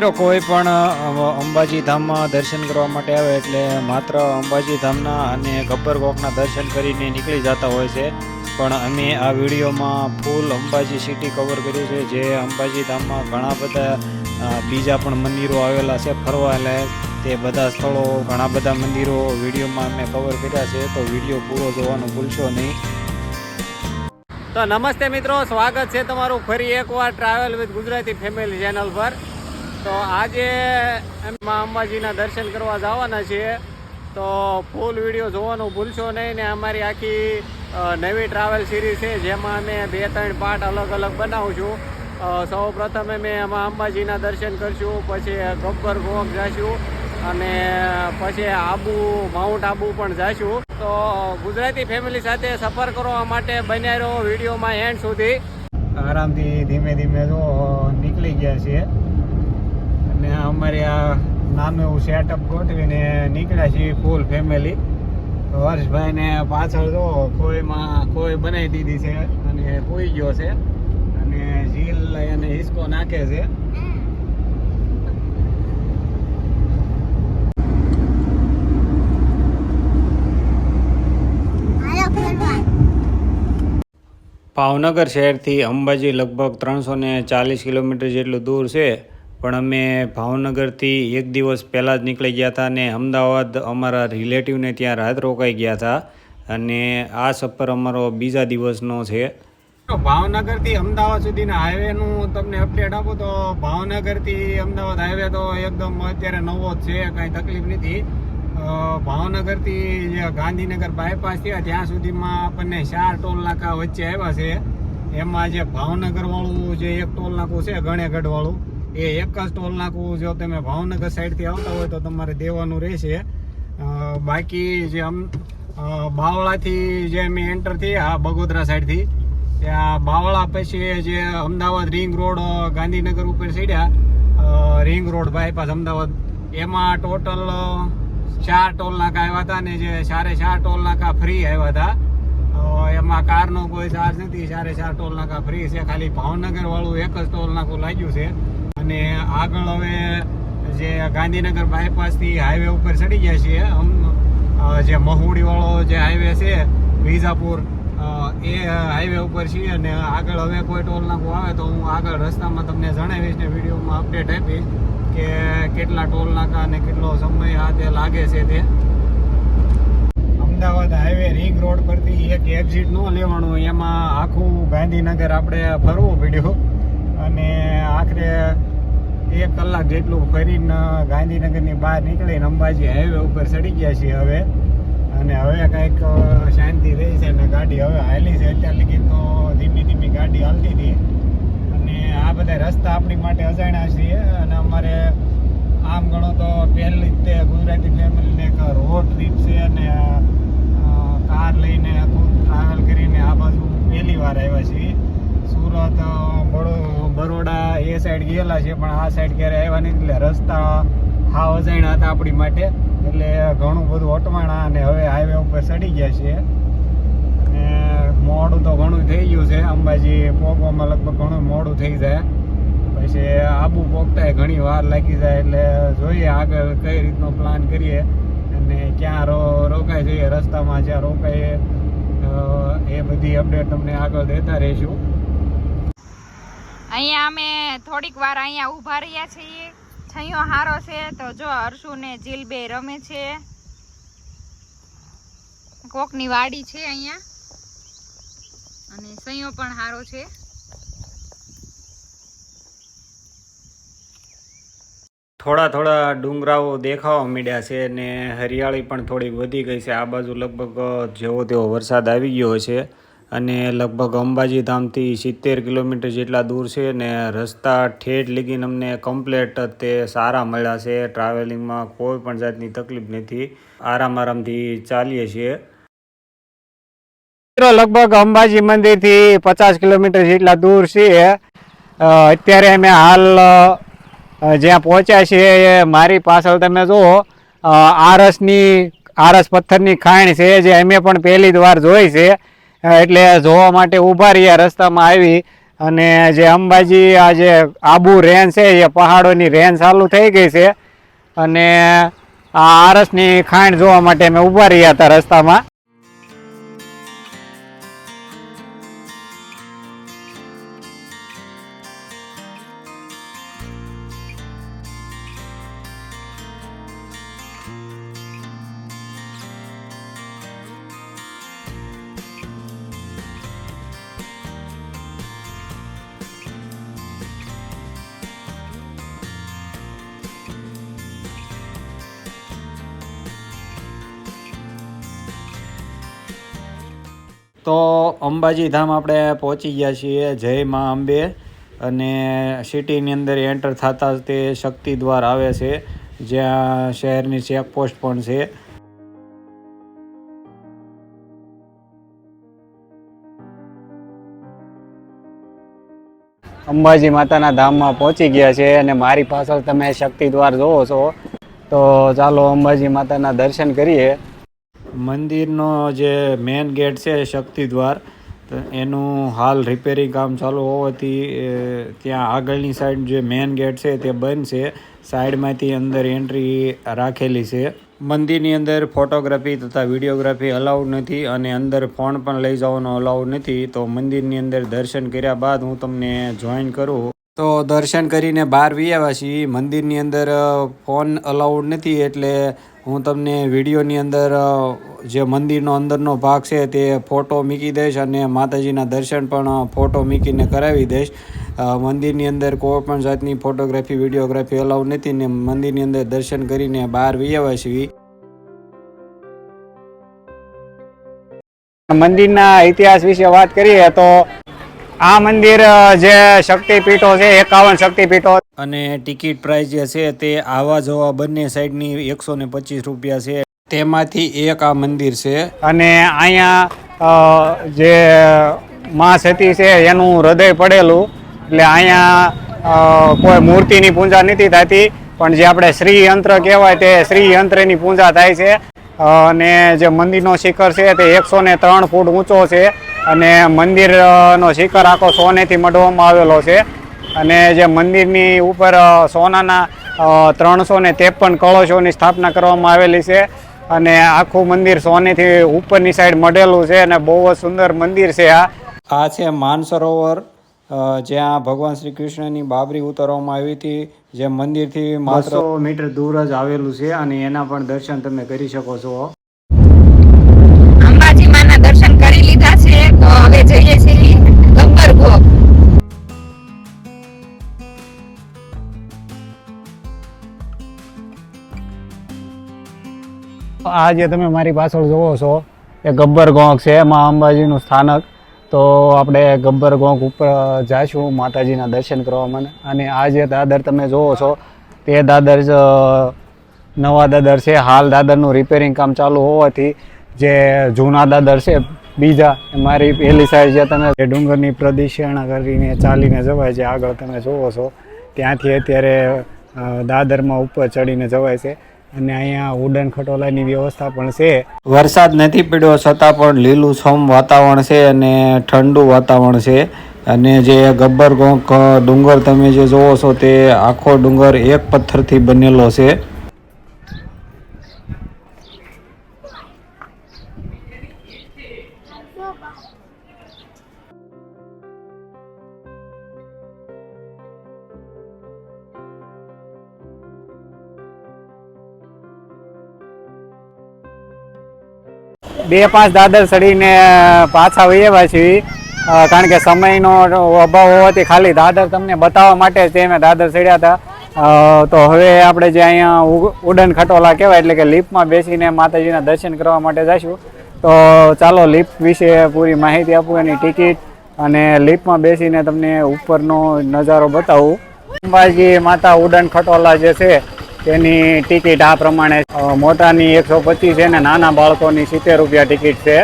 મિત્રો, કોઈ પણ અંબાજી ધામમાં દર્શન કરવા માટે આવે એટલે માત્ર અંબાજી ધામના અને ગબ્બર ગોખના દર્શન કરીને નીકળી જતા હોય છે. પણ અમે આ વિડીયોમાં ફૂલ અંબાજી સિટી કવર કર્યું છે, જે અંબાજી ધામમાં ઘણા બધા બીજા પણ મંદિરો આવેલા છે ફરવા લાયક તે બધા સ્થળો, ઘણા બધા મંદિરો વિડીયોમાં અમે કવર કર્યા છે, તો વીડિયો પૂરો જોવાનું ભૂલશો નહીં. તો નમસ્તે મિત્રો, સ્વાગત છે તમારું ફરી એકવાર travel with Gujarati family channel પર. તો આજે એમાં અંબાજીના દર્શન કરવા જવાના છીએ. તો ફૂલ વીડિયો જોવાનું ભૂલશો નહીં ને અમારી આખી નવી ટ્રાવેલ સિરીઝ છે, જેમાં અમે બે ત્રણ પાર્ટ અલગ અલગ બનાવું છું સૌ પ્રથમે મેં એમાં અંબાજીના દર્શન કરશું, પછી ગબ્બર ગોક જઈશું અને પછી આબુ, માઉન્ટ આબુ પણ જઈશું તો ગુજરાતી ફેમિલી સાથે સફર કરવા માટે બન્યા રહ્યો વિડીયોમાં એન્ડ સુધી. આરામથી ધીમે ધીમે જો, નીકળી ગયા છીએ. અને અમારે આ નાનું એવું સેટઅપ ગોઠવીને નીકળ્યા છીએ ફૂલ ફેમિલી હર્ષભાઈને પાછળ જો કોઈમાં કોઈ બનાવી દીધી છે અને પૂઈ ગયો છે અને ઝીલ અને હિસકો નાખે છે. ભાવનગર શહેરથી અંબાજી લગભગ ત્રણસો ને ચાલીસ કિલોમીટર જેટલું દૂર છે. પણ અમે ભાવનગરથી એક દિવસ પહેલાં જ નીકળી ગયા હતા અને અમદાવાદ અમારા રિલેટિવને ત્યાં રાત રોકાઈ ગયા હતા. અને આ સફર અમારો બીજા દિવસનો છે. ભાવનગરથી અમદાવાદ સુધીના હાઈવેનું તમને અપડેટ આપું તો ભાવનગરથી અમદાવાદ હાઈવે તો એકદમ અત્યારે નવો જ છે, કાંઈ તકલીફ નથી. ભાવનગરથી જે ગાંધીનગર બાયપાસ થયા, ત્યાં સુધીમાં આપણને ચાર ટોલ નાકા વચ્ચે આવ્યા છે. એમાં જે ભાવનગરવાળું જે એક ટોલ નાકું છે ગણેગઢ વાળું એ એક જ ટોલ નાકું જો તમે ભાવનગર સાઈડથી આવતા હોય તો તમારે દેવાનું રહેશે. બાકી જે આમ બાવળાથી જે અમે એન્ટર થયા બગોદરા સાઈડથી ત્યાં બાવળા પછી જે અમદાવાદ રિંગ રોડ ગાંધીનગર ઉપર ચડ્યા રિંગ રોડ બાયપાસ અમદાવાદ, એમાં ટોટલ ચાર ટોલ નાકા આવ્યા હતા ને જે સારે ચાર ટોલ નાકા ફ્રી આવ્યા હતા. એમાં કારનો કોઈ ચાર્જ નથી, ચારે ચાર ટોલ નાકા ફ્રી છે. ખાલી ભાવનગર વાળું એક જ ટોલ નાકું લાગ્યું છે. અને આગળ હવે જે ગાંધીનગર બાયપાસથી હાઈવે ઉપર ચડી ગયા છીએ, આમ જે મહુડીવાળો જે હાઈવે છે વિઝાપુર એ હાઈવે ઉપર છીએ અને આગળ હવે કોઈ ટોલ નાકું આવે તો હું આગળ રસ્તામાં તમને જણાવીશ ને વિડીયોમાં અપડેટ આપીશ કે કેટલા ટોલ નાકા અને કેટલો સમય આ તે લાગે છે તે. અમદાવાદ હાઈવે રિંગ રોડ પરથી એક એક્ઝિટ ન લેવાનું, એમાં આખું ગાંધીનગર આપણે ફરવું પડ્યું. અને આખરે એક કલાક જેટલું ફરીને ગાંધીનગરની બહાર નીકળીને અંબાજી હાઈવે ઉપર ચડી ગયા છીએ હવે. અને હવે કંઈક શાંતિ રહી છે ને ગાડી હવે હાલી છે. અત્યાર લગી તો ધીમી ધીમી ગાડી હાલતી હતી. અને આ બધા રસ્તા આપણી માટે અજાણ્યા છીએ. અને અમારે આમ ગણો તો પહેલી જ તે ગુજરાતી ફેમિલીને એક રોડ ટ્રીપ છે અને કાર લઈને આખું ટ્રાવેલ કરીને આ બાજુ પહેલી વાર આવ્યા છીએ. સુરત બરોડા એ સાઈડ ગયેલા છે, પણ આ સાઈડ ક્યારે આવ્યા નહીં એટલે રસ્તા હાવ અજાણ્યા હતા આપણી માટે. એટલે ઘણું બધું અટવાણા અને હવે હાઈવે ઉપર ચડી ગયા છે. અને મોડું તો ઘણું થઈ ગયું છે. અંબાજી પહોંચવામાં લગભગ ઘણું મોડું થઈ જાય. પછી આબુ પહોંચતા ઘણી વાર લાગી જાય, એટલે જોઈએ આગળ કઈ રીતનો પ્લાન કરીએ. અને ક્યાં રો, રોકાઈ જઈએ, રસ્તામાં જ્યાં રોકાઈએ એ બધી અપડેટ તમને આગળ દેતા રહીશું. અહીંયા અમે થોડીક વાર અહીંયા ઊભા રહ્યા છીએ. છૈયો હારો છે. તો જો હર્ષુ ને જીલબે રમે છે. કોકની વાડી છે અહીંયા. અને સૈયો પણ હારો છે. થોડા થોડા ડુંગરાઓ દેખાવા માંડ્યા છે ને હરિયાળી પણ થોડી વધી ગઈ છે. આ બાજુ લગભગ જેવો તેવો વરસાદ આવી ગયો છે અને લગભગ અંબાજી ધામથી સિત્તેર કિલોમીટર જેટલા દૂર છે ને રસ્તા ઠેઠ લીગીને અમને કમ્પ્લેટ તે સારા મળ્યા છે. ટ્રાવેલિંગમાં કોઈ પણ જાતની તકલીફ નથી. આરામ આરામથી ચાલીએ છીએ. લગભગ અંબાજી મંદિરથી પચાસ કિલોમીટર જેટલા દૂર છીએ અત્યારે અમે હાલ જ્યાં પહોંચ્યા છીએ મારી પાછળ તમે જુઓ. આરસની, આરસ પથ્થરની ખાણ છે જે અમે પણ પહેલી જ વાર જોઈ છે. એટલે જોવા માટે ઊભા રહ્યા રસ્તામાં આવી અને જે અંબાજી, આ જે આબુ રેન્જ છે, એ પહાડોની રેન્જ ચાલુ થઈ ગઈ છે. અને આ આરસની ખાંડ જોવા માટે અમે ઊભા રહ્યા હતા રસ્તામાં. તો અંબાજી ધામ આપણે પહોંચી ગયા છીએ જય મા અંબે. અને સિટીની અંદર એન્ટર થતા તે શક્તિ દ્વાર આવે છે, જ્યાં શહેરની ચેકપોસ્ટ પણ છે. અંબાજી માતાના ધામમાં પહોંચી ગયા છે અને મારી પાછળ તમે શક્તિ દ્વાર જોવો છો. તો ચાલો અંબાજી માતાના દર્શન કરીએ. મંદિરનો જે મેઇન ગેટ છે શક્તિ દ્વાર એનું હાલ રિપેરિંગ કામ ચાલુ હોવાથી ત્યાં આગળની સાઈડ જે મેઇન ગેટ છે તે બંધ છે. સાઈડમાંથી અંદર એન્ટ્રી રાખેલી છે. મંદિરની અંદર ફોટોગ્રાફી તથા વિડીયોગ્રાફી અલાઉડ નથી અને અંદર ફોન પણ લઈ જવાનો અલાઉડ નથી. તો મંદિરની અંદર દર્શન કર્યા બાદ હું તમને જોઈન કરું. તો દર્શન કરીને બહાર વી આવ્યા છીએ. મંદિરની અંદર ફોન અલાઉડ નથી એટલે હું તમને વિડીયોની અંદર જે મંદિરનો અંદરનો ભાગ છે તે ફોટો મૂકી દઈશ અને માતાજીના દર્શન પણ ફોટો મૂકીને કરાવી દઈશ. મંદિરની અંદર કોઈ પણ જાતની ફોટોગ્રાફી, વિડીયોગ્રાફી અલાઉડ નથી ને મંદિરની અંદર દર્શન કરીને બહાર વી આવ્યા છીએ. મંદિરના ઇતિહાસ વિશે વાત કરીએ તો આ મંદિર જે શક્તિપીઠો છે એકાવન શક્તિપીઠો. અને ટિકિટ પ્રાઇસ જે છે તે આવા જવા બંને સાઈડની એકસો ને પચીસ રૂપિયા છે. તેમાંથી એક આ મંદિર છે. અને અહીંયા જે મા સતી છે એનું હૃદય પડેલું. એટલે અહીંયા કોઈ મૂર્તિની પૂજા નથી થતી પણ જે આપણે શ્રી યંત્ર કહેવાય તે શ્રી યંત્રની પૂજા થાય છે. અને જે મંદિરનો શિખર છે તે એકસો ને ત્રણ ફૂટ ઊંચો છે. અને મંદિરનો શિખર આખો સોનેથી મઢવામાં આવેલો છે. અને જે મંદિરની ઉપર સોનાના ત્રણસો ને ત્રેપન કળશોની સ્થાપના કરવામાં આવેલી છે. અને આખું મંદિર સોનેથી ઉપરની સાઈડ મઢેલું છે અને બહુ જ સુંદર મંદિર છે આ. આ છે માનસરોવર જ્યાં ભગવાન શ્રી કૃષ્ણની બાબરી ઉતારવામાં આવી હતી જે મંદિરથી માત્ર મીટર દૂર જ આવેલું છે અને એના પણ દર્શન તમે કરી શકો છો. આ જે તમે મારી પાછળ જોવો છો, એ ગબ્બર ગોંક છે, એમાં અંબાજીનું સ્થાનક. તો આપણે ગબ્બર ગોંક ઉપર જઈશું માતાજીના દર્શન કરવા મને. અને આ જે દાદર તમે જોવો છો, તે દાદર જ નવા દાદર છે. હાલ દાદરનું રિપેરિંગ કામ ચાલુ હોવાથી જે જૂના દાદર છે, બીજા મારી પહેલી સાઈડ જે તમે જે ડુંગરની પ્રદક્ષિણા કરીને ચાલીને જવાય છે, આગળ તમે જોવો છો, ત્યાંથી અત્યારે દાદરમાં ઉપર ચડીને જવાય છે. અને અહીંયા ઉડન ખટોલાની વ્યવસ્થા પણ છે. વરસાદ નથી પડ્યો, છતાં પણ લીલું છમ વાતાવરણ છે અને ઠંડુ વાતાવરણ છે. અને જે ગબ્બર ગોંક ડુંગર તમે જે જોવો છો તે આખો ડુંગર એક પથ્થરથી બનેલો છે. બે પાંચ દાદર ચડીને પાછા વહી આવ્યા છીએ કારણ કે સમયનો અભાવ હોવાથી ખાલી દાદર તમને બતાવવા માટે જ મેં દાદર ચડ્યા હતા. તો હવે આપણે જે અહીંયા ઉડન ખટોલા કહેવાય, એટલે કે લિફ્ટમાં બેસીને માતાજીના દર્શન કરવા માટે જઈશું તો ચાલો લિફ્ટ વિશે પૂરી માહિતી આપું, એની ટિકિટ અને લિફ્ટમાં બેસીને તમને ઉપરનો નજારો બતાવું. અંબાજી માતા ઉડન ખટોલા જે છે તેની ટિકિટ આ પ્રમાણે મોટાની એકસો પચીસ છે ને નાના બાળકોની સિત્તેર રૂપિયા ટિકિટ છે.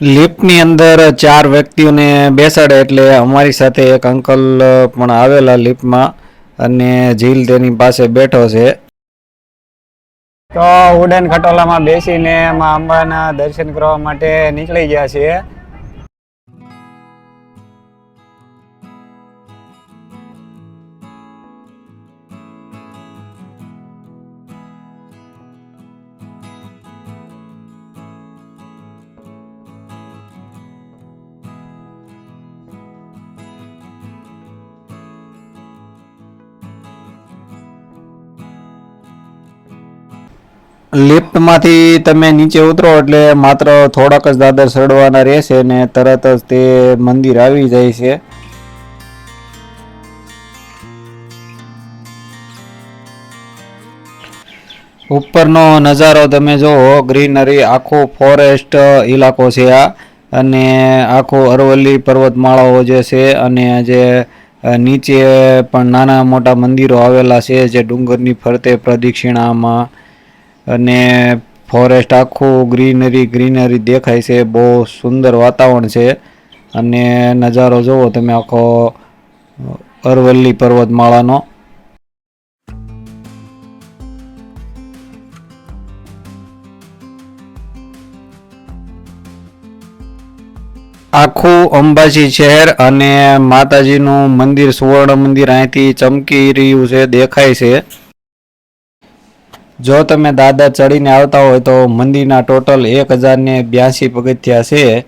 લિફ્ટની અંદર ચાર વ્યક્તિઓને બેસાડે એટલે અમારી સાથે એક અંકલ પણ આવેલા લિફ્ટમાં અને જીલ તેની પાસે બેઠો છે. તો ઉડન ખટોલામાં બેસીને એમાં અંબાના દર્શન કરવા માટે નીકળી ગયા છીએ. લિફ્ટમાંથી તમે નીચે ઉતરો એટલે માત્ર થોડાક જ દાદર ચડવાના રહેશે ને તરત જ તે મંદિર આવી જાય છે. ઉપરનો નજારો તમે જુઓ ગ્રીનરી, આખો ફોરેસ્ટ ઇલાકો છે આ. અને આખો અરવલ્લી પર્વતમાળાઓ જે છે અને જે નીચે પણ નાના મોટા મંદિરો આવેલા છે જે ડુંગરની ફરતે પ્રદક્ષિણામાં અને ફોરેસ્ટ આખું ગ્રીનરી ગ્રીનરી દેખાય છે. બહુ સુંદર વાતાવરણ છે. અને નજારો જુઓ તમે આખો, અરવલ્લી પર્વતમાળાનો. આખું અંબાજી શહેર અને માતાજીનું મંદિર, સુવર્ણ મંદિર અહીંથી ચમકી રહ્યું છે, દેખાય છે. જો તમે દાદર ચડીને આવતા હોય તો મંદિરના ટોટલ એક હજારને બ્યાસી પગથિયા છે.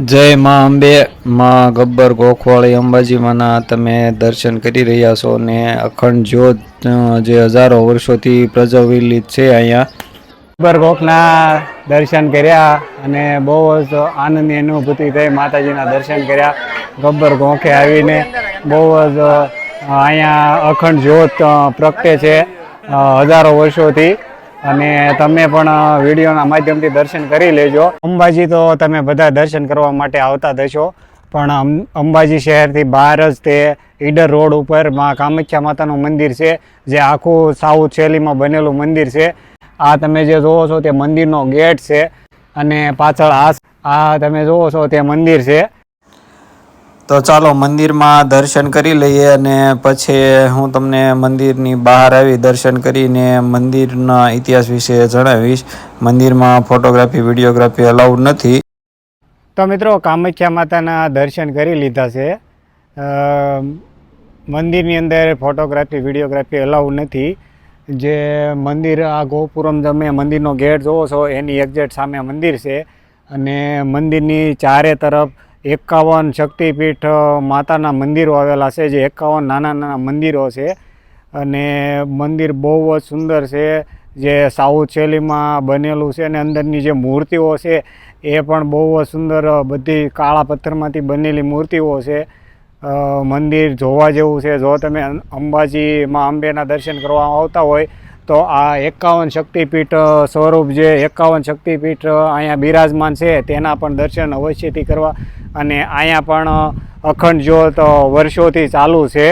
જય મા અંબે, મા ગબ્બર ગોખવાળી અંબાજીમાંના તમે દર્શન કરી રહ્યા છો ને અખંડ જ્યોત જે હજારો વર્ષોથી પ્રજ્વલિત છે અહીંયા. ગબ્બર ગોખના દર્શન કર્યા અને બહુ જ આનંદની અનુભૂતિ થઈ માતાજીના દર્શન કર્યા. ગબ્બર ગોખે આવીને બહુ જ અહીંયા અખંડ જ્યોત પ્રગટે છે હજારો વર્ષોથી. અને તમે પણ વિડીયોના માધ્યમથી દર્શન કરી લેજો. અંબાજી તો તમે બધા દર્શન કરવા માટે આવતા થશો પણ અંબાજી શહેરથી બહાર જ તે ઈડર રોડ ઉપરમાં કામાખ્યા માતાનું મંદિર છે, જે આખું સાઉથ શૈલીમાં બનેલું મંદિર છે. આ તમે જે જોવો છો તે મંદિરનો ગેટ છે અને પાછળ આ આ તમે જોવો છો તે મંદિર છે. તો ચાલો મંદિરમાં દર્શન કરી લઈએ અને પછી હું તમને મંદિરની બહાર આવી દર્શન કરીને મંદિરના ઇતિહાસ વિશે જણાવીશ. મંદિરમાં ફોટોગ્રાફી, વિડીયોગ્રાફી અલાઉડ નથી. તો મિત્રો, કામાખ્યા માતાના દર્શન કરી લીધા છે. મંદિરની અંદર ફોટોગ્રાફી, વિડીયોગ્રાફી અલાઉડ નથી. જે મંદિર આ ગોપુરમ તમે મંદિરનો ગેટ જોવો છો, એની એક્ઝેક્ટ સામે મંદિર છે. અને મંદિરની ચારે તરફ એકાવન શક્તિપીઠ માતાના મંદિરો આવેલા છે, જે એકાવન નાના નાના મંદિરો છે. અને મંદિર બહુ જ સુંદર છે, જે સાઉથ શૈલીમાં બનેલું છે અને અંદરની જે મૂર્તિઓ છે, એ પણ બહુ જ સુંદર બધી કાળા પથ્થરમાંથી બનેલી મૂર્તિઓ છે. મંદિર જોવા જેવું છે. જો તમે અંબાજીમાં અંબેના દર્શન કરવા આવતા હોય તો આ એકાવન શક્તિપીઠ સ્વરૂપ જે એકાવન શક્તિપીઠ અહીંયા બિરાજમાન છે, તેના પણ દર્શન અવશ્યથી કરવા અને અહીંયા પણ અખંડ જ્યોત વર્ષોથી ચાલુ છે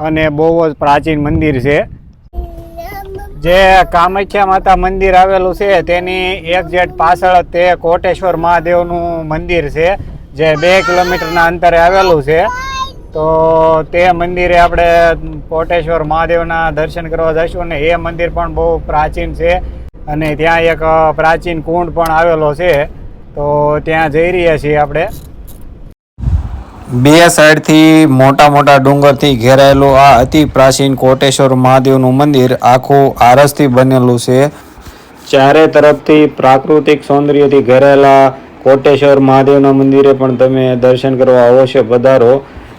અને બહુ જ પ્રાચીન મંદિર છે. જે કામાખ્યા માતા મંદિર આવેલું છે, તેની એક્ઝેક્ટ પાછળ જ તે કોટેશ્વર મહાદેવનું મંદિર છે, જે બે કિલોમીટરના અંતરે આવેલું છે. તો તે મંદિરે આપણે કોટેશ્વર મહાદેવના દર્શન કરવા જઈશું અને એ મંદિર પણ બહુ પ્રાચીન છે અને ત્યાં એક પ્રાચીન કુંડ પણ આવેલો છે. તો ત્યાં જઈ રહ્યા છીએ આપણે. બે સાઈડથી મોટા મોટા ડુંગરથી ઘેરાયેલું આ અતિ પ્રાચીન કોટેશ્વર મહાદેવનું મંદિર આખું આરસથી બનેલું છે. ચારે તરફથી પ્રાકૃતિક સૌંદર્યથી ઘેરાયેલા કોટેશ્વર મહાદેવના મંદિરે પણ તમે દર્શન કરવા અવશ્ય પધારો.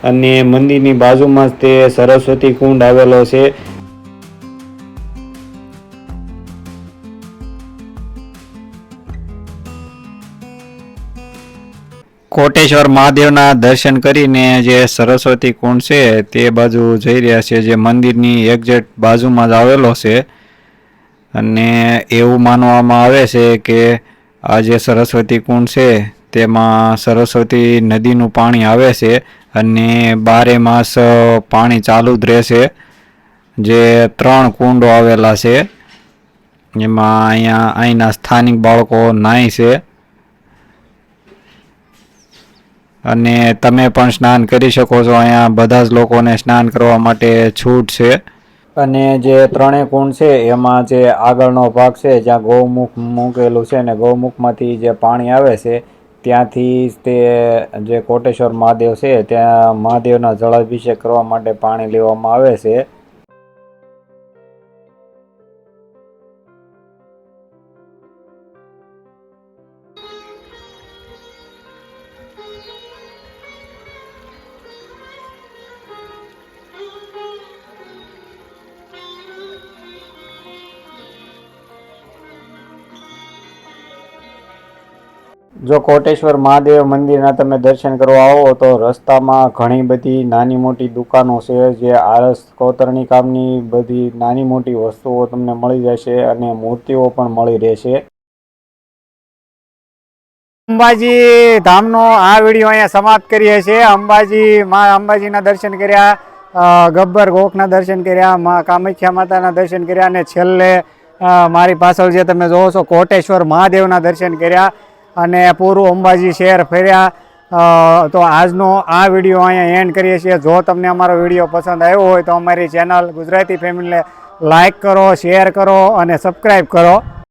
અને મંદિરની બાજુમાં જ તે સરસ્વતી કુંડ આવેલો છે. કોટેશ્વર મહાદેવના દર્શન કરીને જે સરસ્વતી કુંડ છે, તે બાજુ જઈ રહ્યા છે, જે મંદિરની એક્ઝેક્ટ બાજુમાં જ આવેલો છે. અને એવું માનવામાં આવે છે કે આ જે સરસ્વતી કુંડ છે, તેમાં સરસ્વતી નદીનું પાણી આવે છે. અને બારે માસ પાણી ચાલુ જ રહેશે. જે ત્રણ કુંડો આવેલા છે, એમાં અહીંયા અહીંના સ્થાનિક બાળકો નાય છે. અને તમે પણ સ્નાન કરી શકો છો. અહીંયા બધા જ લોકોને સ્નાન કરવા માટે છૂટ છે. અને જે ત્રણેય કુંડ છે, એમાં જે આગળનો ભાગ છે, જ્યાં ગૌમુખ મૂકેલું છે ને ગૌમુખમાંથી જે પાણી આવે છે ત્યાંથી તે જે કોટેશ્વર મહાદેવ છે, ત્યાં મહાદેવના જળાભિષેક કરવા માટે પાણી લેવામાં આવે છે. જો કોટેશ્વર મહાદેવ મંદિરના તમે દર્શન કરવા આવો તો રસ્તામાં ઘણી બધી નાની મોટી દુકાનો છે જે આરસ કોતરણી કામની બધી નાની મોટી વસ્તુઓ તમને મળી જશે અને મૂર્તિઓ પણ મળી રહેશે. અંબાજી ધામનો આ વીડિયો અહીંયા સમાપ્ત કરીએ છીએ. અંબાજી મા અંબાજીના દર્શન કર્યા ગબ્બર ગોખના દર્શન કર્યા, મા કામાખ્યા માતાના દર્શન કર્યા અને છેલ્લે મારી પાછળ જે તમે જોવો છો કોટેશ્વર મહાદેવના દર્શન કર્યા. અને પૂરું અંબાજી શહેર ફેર્યા. તો આજનો આ વીડિયો અહીંયા એન્ડ કરીએ છીએ. જો તમને અમારો વીડિયો પસંદ આવ્યો હોય તો અમારી ચેનલ ગુજરાતી ફેમિલીને લાઈક કરો શેર કરો અને સબસ્ક્રાઈબ કરો.